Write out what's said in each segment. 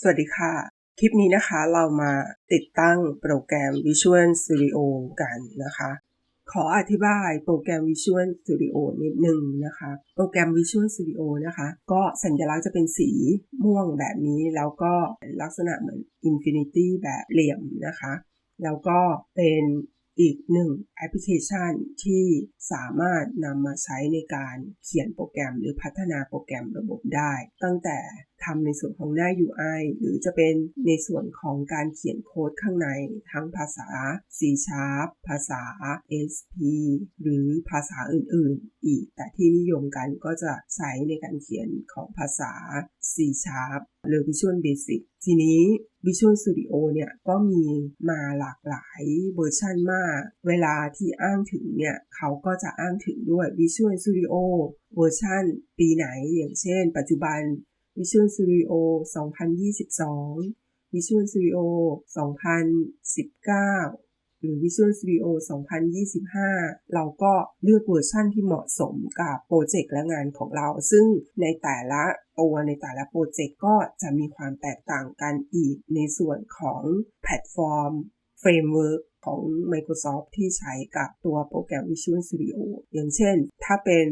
สวัสดีค่ะ คลิปนี้นะคะเรามาติดตั้งโปรแกรม Visual Studio กันนะคะ ขออธิบายโปรแกรม Visual Studio นิดนึงนะคะ โปรแกรม Visual Studio นะคะ ก็สัญลักษณ์จะเป็นสีม่วงแบบนี้ แล้วก็ลักษณะเหมือน Infinity แบบเหลี่ยมนะคะ แล้วก็เป็นอีกหนึ่งแอปพลิเคชันที่สามารถนำมาใช้ในการเขียนโปรแกรมหรือพัฒนาโปรแกรมระบบได้ ตั้งแต่ทำในส่วนของหน้า UI หรือจะเป็นในส่วนของการเขียนโค้ดข้างในทั้งภาษา C Sharp ภาษา SP หรือภาษาอื่นๆ อีก แต่ที่นิยมกันก็จะใช้ในการเขียนของภาษา C Sharp หรือ Visual Basic ทีนี้ Visual Studio เนี่ยก็มีมาหลากหลายเวอร์ชันมาก เวลาที่อ้างถึงเนี่ยเขาก็จะอ้างถึงด้วย Visual Studio เวอร์ชันปีไหนอย่างเช่น ปัจจุบัน Visual Studio 2022 Visual Studio 2019 หรือ Visual Studio 2025 เราก็เลือกเวอร์ชั่นที่เหมาะสมกับโปรเจกต์และงานของเรา ซึ่งในแต่ละตัวในแต่ละโปรเจกต์ก็จะมีความแตกต่างกันอีกในส่วนของแพลตฟอร์มเฟรมเวิร์กของ Microsoft ที่ใช้กับตัวโปรแกรม Visual Studio อย่างเช่น ถ้าเป็น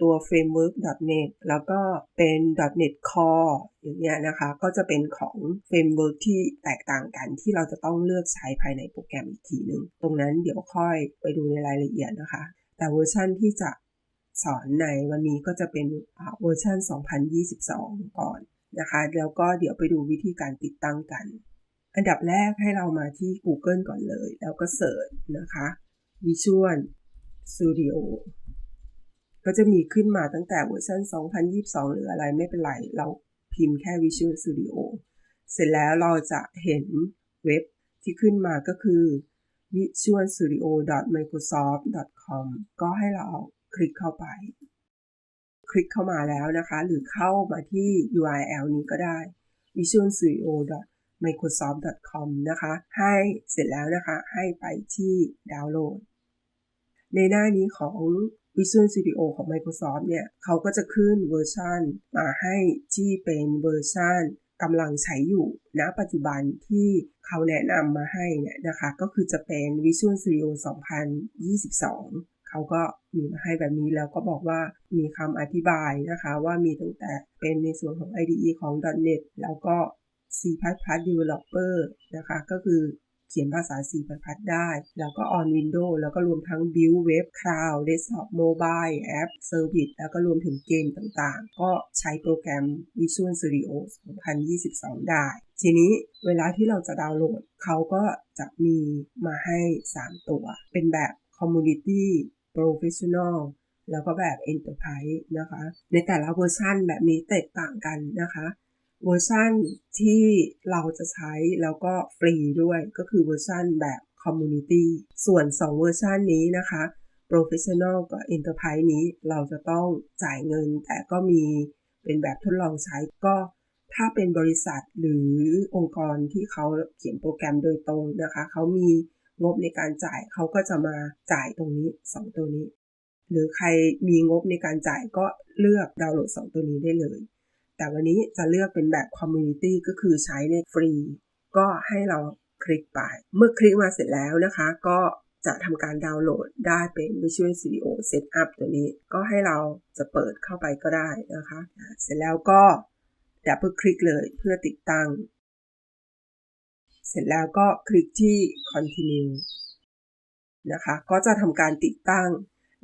ตัว framework.net แล้วก็เป็น .net core อย่างเงี้ยนะคะ ก็จะเป็นของ framework ที่แตกต่างกันที่เราจะต้องเลือกใช้ภายในโปรแกรมอีกทีหนึ่งตรงนั้นเดี๋ยวค่อยไปดูในรายละเอียดนะคะ แต่เวอร์ชันที่จะสอนในวันนี้ก็จะเป็นเวอร์ชัน2022 ก่อนนะคะ แล้วก็เดี๋ยวไปดูวิธีการติดตั้งกัน อันดับแรกให้เรามาที่ Google ก่อนเลย แล้วก็เสิร์ชนะคะ Visual Studio ก็จะมีขึ้นมาตั้งแต่เวอร์ชัน2022 หรืออะไรไม่เป็นไร เราพิมพ์แค่ Visual Studio เสร็จแล้วเราจะเห็นเว็บที่ขึ้นมาก็คือ visualstudio.microsoft.com ก็ให้เราคลิกเข้าไป คลิกเข้ามาแล้วนะคะ หรือเข้ามาที่ URL นี้ก็ได้ visualstudio.microsoft.com นะคะ ให้เสร็จแล้วนะคะ ให้ไปที่ดาวน์โหลด ในหน้านี้ของ Visual Studio ของ Microsoft เนี่ยเขาก็จะขึ้นเวอร์ชันมาให้ที่เป็นเวอร์ชันกำลังใช้อยู่ณปัจจุบันที่เขาแนะนำมาให้เนี่ยนะคะ ก็คือจะเป็น Visual Studio 2022 เขาก็มีมาให้แบบนี้แล้วก็บอกว่ามีคำอธิบายนะคะว่ามีตั้งแต่เป็นในส่วนของ IDE ของ .NET แล้วก็ C++ Developer นะคะ ก็คือ เขียนภาษา C++ ได้ แล้วก็ on Windows แล้วก็รวมทั้ง Build Web Cloud Desktop Mobile App Service แล้วก็รวมถึงเกมต่างๆ ก็ใช้โปรแกรม Visual Studio 2022 ได้ ทีนี้เวลาที่เราจะดาวน์โหลด เขาก็จะมีมาให้ 3 ตัว เป็นแบบ Community Professional แล้วก็แบบ Enterprise นะคะ ในแต่ละเวอร์ชันแบบนี้แตกต่างกันนะคะ เวอร์ชันที่เราจะใช้แล้วก็ฟรีด้วยก็คือเวอร์ชันแบบ Community ส่วน 2 เวอร์ชันนี้นะคะ Professional กับ Enterprise นี้เราจะต้องจ่ายเงิน แต่ก็มีเป็นแบบทดลองใช้ก็ถ้าเป็นบริษัทหรือองค์กรที่เขาเขียนโปรแกรมโดยตรงนะคะ เขามีงบในการจ่ายเขาก็จะมาจ่ายตรงนี้ 2 ตัวนี้ หรือใครมีงบในการจ่ายก็เลือกดาวน์โหลด 2 ตัวนี้ได้เลย แต่วันนี้จะเลือกเป็นแบบ Community ก็คือใช้ในฟรี ก็ให้เราคลิกไป เมื่อคลิกมาเสร็จแล้วนะคะ ก็จะทำการดาวน์โหลดได้เป็น Visual Studio Setup ตัวนี้ ก็ให้เราจะเปิดเข้าไปก็ได้นะคะ เสร็จแล้วก็ดับเบิลคลิกเลยเพื่อติดตั้ง เสร็จแล้วก็คลิกที่ Continue นะคะ ก็จะทำการติดตั้ง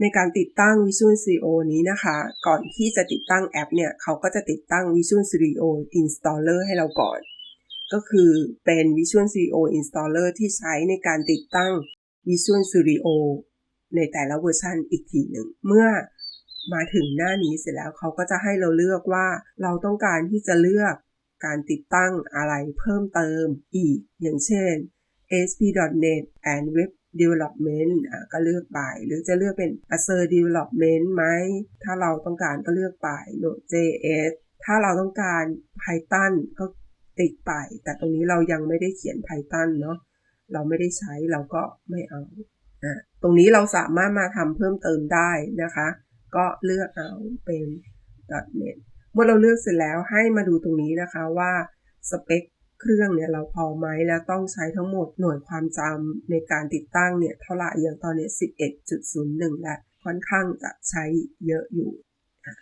ในการติดตั้ง Visual Studio นี้นะคะ ก่อนที่จะติดตั้งแอปเนี่ย เขาก็จะติดตั้ง Visual Studio Installer ให้เราก่อน ก็คือเป็น Visual Studio Installer ที่ใช้ในการติดตั้ง Visual Studio ในแต่ละเวอร์ชันอีกทีหนึ่ง เมื่อมาถึงหน้านี้เสร็จแล้วเขาก็จะให้เราเลือกว่าเราต้องการที่จะเลือกการติดตั้งอะไรเพิ่มเติมอีก อย่างเช่น ASP.NET and Web development อะก็เลือกไป หรือจะเลือกเป็น Azure development ไหม ถ้าเราต้องการก็เลือกไป Node.js ถ้าเราต้องการ Python ก็ติดไป แต่ตรงนี้เรายังไม่ได้เขียน Python เนาะเราไม่ได้ใช้เราก็ไม่เอาอะตรงนี้เราสามารถมาทำเพิ่มเติมได้นะคะ ก็เลือกเอาเป็น .net เมื่อเราเลือกเสร็จแล้วให้มาดูตรงนี้นะคะว่าสเปค เครื่องเนี่ยเราพอไหมแล้วต้องใช้ทั้งหมดหน่วยความจำในการติดตั้งเนี่ยเท่าไหร่อย่างตอนนี้ 11.01 แล้วค่อนข้างจะใช้เยอะอยู่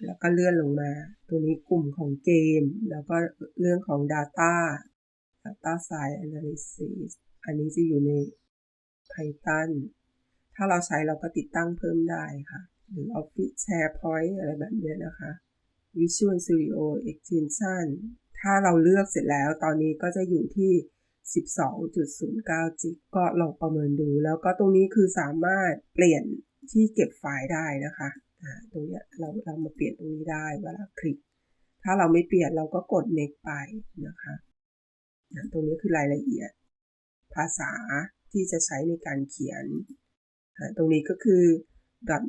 แล้วก็เลื่อนลงมา ตัวนี้กลุ่มของเกม แล้วก็เรื่องของ Data Data Science Analysis อันนี้จะอยู่ใน Python ถ้าเราใช้เราก็ติดตั้งเพิ่มได้ค่ะ หรือ Office SharePoint อะไรแบบนี้นะคะ Visual Studio Extension ถ้าเราเลือกเสร็จแล้ว ตอนนี้ก็จะอยู่ที่ 12.09 จิก ก็ลองประเมินดู แล้วก็ตรงนี้คือสามารถเปลี่ยนที่เก็บไฟล์ได้นะคะตรงนี้เราเรามาเปลี่ยนตรงนี้ได้เวลาคลิก ถ้าเราไม่เปลี่ยนเราก็กด next ไปนะคะตรงนี้คือรายละเอียด ภาษาที่จะใช้ในการเขียน ตรงนี้ก็คือ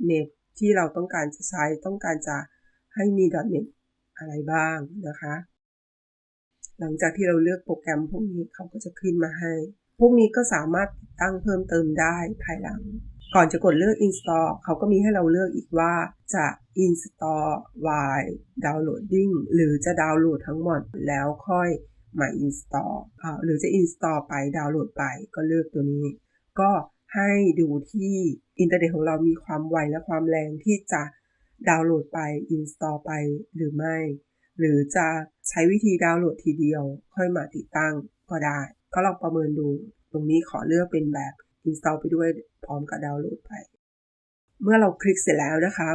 .net ที่เราต้องการจะใช้ต้องการจะ ให้มี .net อะไรบ้างนะคะ หลังจากที่เราเลือกโปรแกรมพวกนี้เขาก็จะขึ้นมาให้ พวกนี้ก็สามารถตั้งเพิ่มเติมได้ภายหลัง ก่อนจะกดเลือก install เขาก็มีให้เราเลือกอีกว่าจะ install while downloading หรือจะดาวน์โหลดทั้งหมดแล้วค่อยมา install อ่าหรือจะ install ไปดาวน์โหลดไปก็เลือกตัวนี้ ก็ให้ดูที่อินเทอร์เน็ตของเรามีความไวและความแรงที่จะ ดาวน์โหลดไป install ไปหรือไม่ หรือจะใช้วิธีดาวน์โหลดทีเดียว ค่อยมาติดตั้งก็ได้ ก็ลองประเมินดู ตรงนี้ขอเลือกเป็นแบบ install ไปด้วยพร้อมกับดาวน์โหลดไป เมื่อเราคลิกเสร็จแล้วนะคะ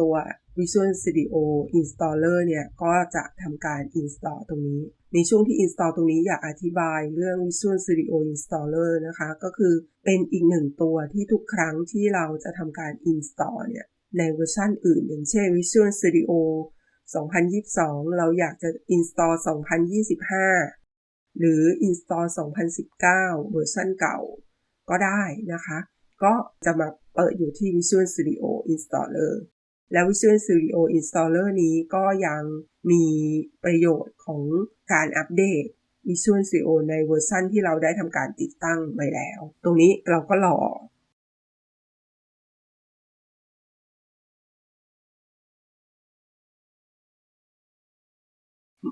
ตัว Visual Studio Installer เนี่ยก็จะทำการ install ตรงนี้ ในช่วงที่ install ตรงนี้อยากอธิบายเรื่อง Visual Studio Installer นะคะ ก็คือเป็นอีกหนึ่งตัวที่ทุกครั้งที่เราจะทำการ install เนี่ย ในเวอร์ชันอื่น อย่างเช่น Visual Studio 2022 เราอยากจะ install 2025 หรือ install 2019 เวอร์ชันเก่าก็ได้นะคะ ก็จะมาเปิดอยู่ที่ Visual Studio Installer และ Visual Studio Installer นี้ก็ยังมีประโยชน์ของการอัปเดต Visual Studio ในเวอร์ชันที่เราได้ทำการติดตั้งไว้แล้ว ตรงนี้เราก็รอ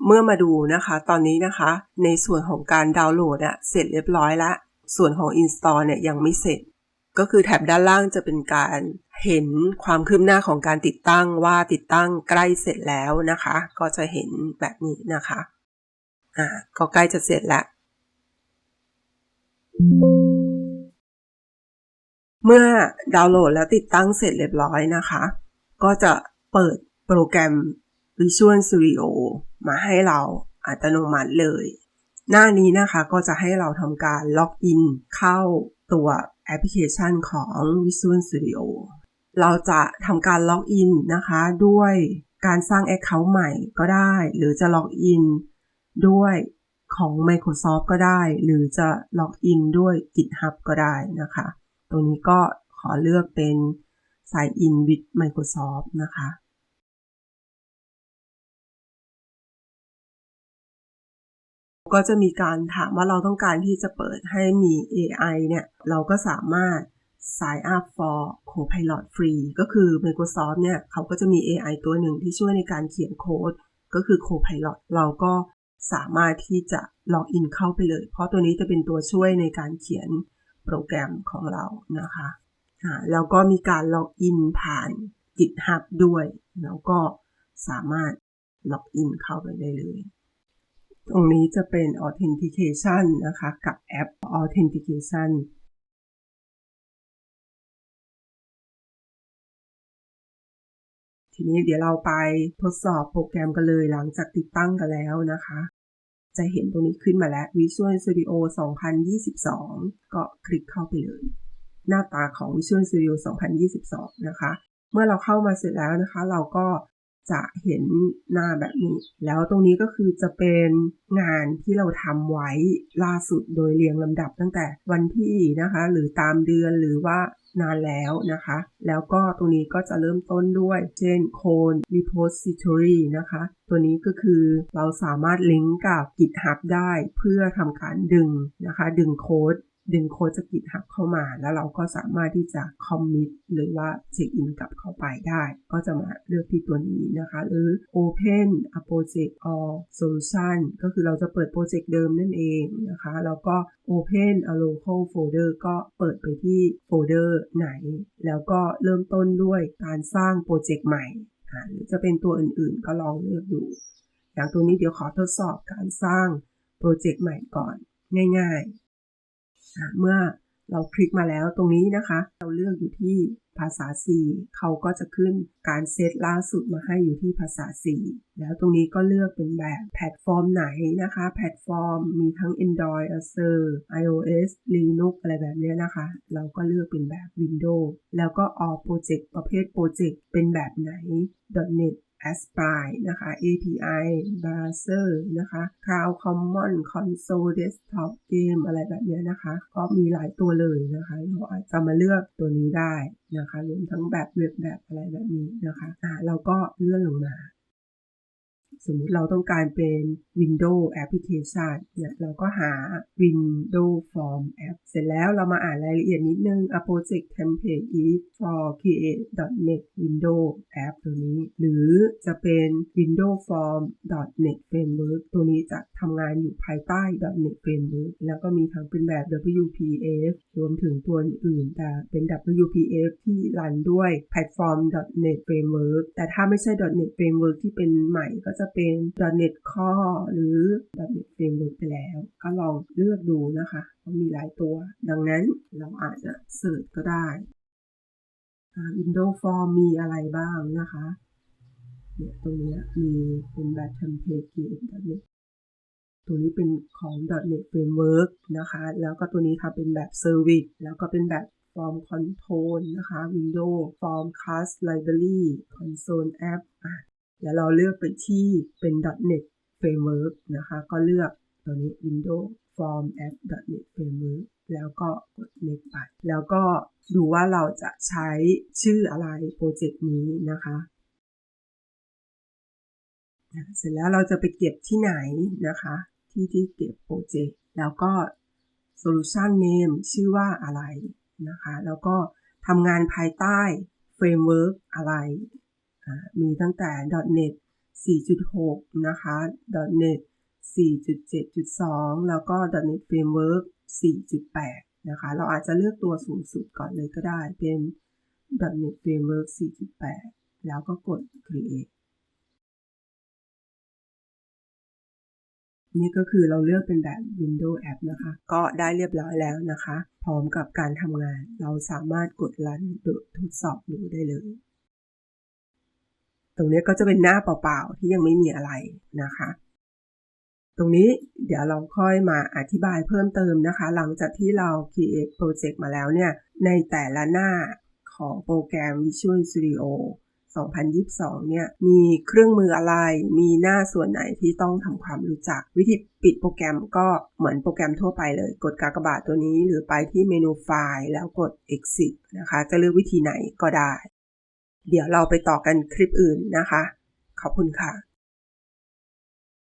เมื่อมาดูนะคะ ตอนนี้นะคะ ในส่วนของการดาวน์โหลดอะเสร็จเรียบร้อยแล้วส่วนของ Install เนี่ยยังไม่เสร็จ ก็คือแถบด้านล่างจะเป็นการเห็นความคืบหน้าของการติดตั้งว่าติดตั้งใกล้เสร็จแล้วนะคะ ก็จะเห็นแบบนี้นะคะอ่าก็ใกล้จะเสร็จแล้วเมื่อดาวน์โหลดแล้วติดตั้งเสร็จเรียบร้อยนะคะ ก็จะเปิดโปรแกรม Visual Studio มาให้เราอัตโนมัติเลย หน้านี้นะคะก็จะให้เราทำการล็อกอินเข้าตัวแอปพลิเคชันของ Visual Studio เราจะทำการล็อกอินนะคะด้วยการสร้าง Account ใหม่ก็ได้ หรือจะล็อกอินด้วยของ Microsoft ก็ได้ หรือจะล็อกอินด้วย GitHub ก็ได้นะคะ ตรงนี้ก็ขอเลือกเป็น Sign in with Microsoft นะคะ ก็จะมีการถามว่าเราต้องการที่จะเปิดให้มี AI เนี่ย เราก็สามารถ sign up for Copilot free ก็คือ Microsoft เนี่ย เขาก็จะมี AI ตัวหนึ่งที่ช่วยในการเขียนโค้ด ก็คือ Copilot เราก็สามารถที่จะล็อกอินเข้าไปเลย เพราะตัวนี้จะเป็นตัวช่วยในการเขียนโปรแกรมของเรานะคะแล้วก็มีการล็อกอินผ่าน GitHub ด้วย แล้วก็สามารถล็อกอินเข้าไปได้เลย ตรงนี้จะเป็น authentication นะคะกับแอป authentication ทีนี้เดี๋ยวเราไปทดสอบโปรแกรมกันเลยหลังจากติดตั้งกันแล้วนะคะ จะเห็นตรงนี้ขึ้นมาแล้ว Visual Studio 2022 ก็คลิกเข้าไปเลย หน้าตาของ Visual Studio 2022 นะคะ เมื่อเราเข้ามาเสร็จแล้วนะคะ เราก็ จะเห็นหน้าแบบนี้ แล้วตรงนี้ก็คือจะเป็นงานที่เราทำไว้ล่าสุดโดยเรียงลำดับตั้งแต่วันที่นะคะ หรือตามเดือนหรือว่านานแล้วนะคะ แล้วก็ตรงนี้ก็จะเริ่มต้นด้วย เช่น code repository นะคะ ตัวนี้ก็คือเราสามารถลิงก์กับ GitHub ได้เพื่อทำการดึงนะคะ ดึงโค้ด ดึงโค้ดจาก GitHub เข้ามา แล้วเราก็สามารถที่จะคอมมิตหรือว่าเช็คอินกลับเข้าไปได้ ก็จะมาเลือกที่ตัวนี้นะคะ หรือ Open a project or solution ก็คือเราจะเปิดโปรเจกต์เดิมนั่นเองนะคะ แล้วก็ Open a local folder ก็เปิดไปที่โฟลเดอร์ไหน แล้วก็เริ่มต้นด้วยการสร้างโปรเจกต์ใหม่หรือจะเป็นตัวอื่นๆก็ลองเลือกดู อย่างตัวนี้เดี๋ยวขอทดสอบการสร้างโปรเจกต์ใหม่ก่อนง่าย ๆ เมื่อเราคลิกมาแล้วตรงนี้นะคะ เราเลือกอยู่ที่ภาษา C เขาก็จะขึ้นการเซตล่าสุดมาให้อยู่ที่ภาษา C แล้วตรงนี้ก็เลือกเป็นแบบแพลตฟอร์มไหนนะคะ แพลตฟอร์มมีทั้ง Android Azure iOS Linux อะไรแบบนี้นะคะ เราก็เลือกเป็นแบบ Windows แล้วก็ All Project ประเภทโปรเจกต์เป็นแบบไหน .NET Aspire นะคะ API Browser นะคะ Cloud Common Console Desktop Game อะไรแบบนี้นะคะ ก็มีหลายตัวเลยนะคะ เราอาจจะมาเลือกตัวนี้ได้นะคะ รวมทั้งแบบเว็บแบบอะไรแบบนี้นะคะอ่าเราก็เลื่อนลงมา สมมุติเราต้องการเป็น Windows Application เนี่ยเราก็หา Windows Form App เสร็จแล้วเรามาอ่านรายละเอียดนิดนึง A project template is for create .NET Windows App ตัวนี้ หรือจะเป็น Windows Form .NET Framework ตัวนี้จะทำงานอยู่ภายใต้ .NET Framework แล้วก็มีทั้งเป็นแบบ WPF รวมถึงตัวอื่น แต่เป็น WPF ที่รันด้วยแพลตฟอร์ม .NET Framework แต่ถ้าไม่ใช่ .NET Framework ที่เป็นใหม่ก็จะเป็น .NET Core หรือ .NET Framework ไปแล้ว ก็ลองเลือกดูนะคะเพราะมีหลายตัว ดังนั้นเราอาจจะเสิร์ชก็ได้ Windows Form มีอะไรบ้างนะคะเนี่ยตรงนี้มีเป็นแบบ template create .NET ตัวนี้เป็นของ .NET Framework นะคะ แล้วก็ตัวนี้ทำเป็นแบบ Service แล้วก็เป็นแบบ Form Control นะคะ Windows Form Class Library Console App เดี๋ยวเราเลือกไปที่เป็น .NET Framework นะคะ ก็เลือกตัวนี้ Windows Form App .NET Framework แล้วก็กด Next ไป แล้วก็ดูว่าเราจะใช้ชื่ออะไรโปรเจกต์นี้นะคะเสร็จแล้วเราจะไปเก็บที่ไหนนะคะ ที่ที่เก็บโปรเจกต์แล้วก็ Solution Name ชื่อว่าอะไรนะคะ แล้วก็ทำงานภายใต้ Framework อะไร มีตั้งแต่ .NET 4.6 นะคะ .NET 4.7.2 แล้วก็ .NET Framework 4.8 นะคะ เราอาจจะเลือกตัวสูงสุดก่อนเลยก็ได้ เป็น .NET Framework 4.8 แล้วก็กด Create นี่ก็คือเราเลือกเป็นแบบ Windows App นะคะ ก็ได้เรียบร้อยแล้วนะคะ พร้อมกับการทำงาน เราสามารถกดรันทดสอบดูได้เลย ตรงนี้ก็จะเป็นหน้าเปล่าๆ ที่ยังไม่มีอะไรนะคะ ตรงนี้เดี๋ยวเราค่อยมาอธิบายเพิ่มเติมนะคะ หลังจากที่เรา create project มาแล้วเนี่ย ในแต่ละหน้าของโปรแกรม Visual Studio 2022 เนี่ย มีเครื่องมืออะไร มีหน้าส่วนไหนที่ต้องทำความรู้จัก วิธีปิดโปรแกรมก็เหมือนโปรแกรมทั่วไปเลย กดกากบาทตัวนี้ หรือไปที่เมนูไฟล์แล้วกด exit นะคะ จะเลือกวิธีไหนก็ได้ เดี๋ยวเราไปต่อกันคลิปอื่นนะคะ ขอบคุณค่ะ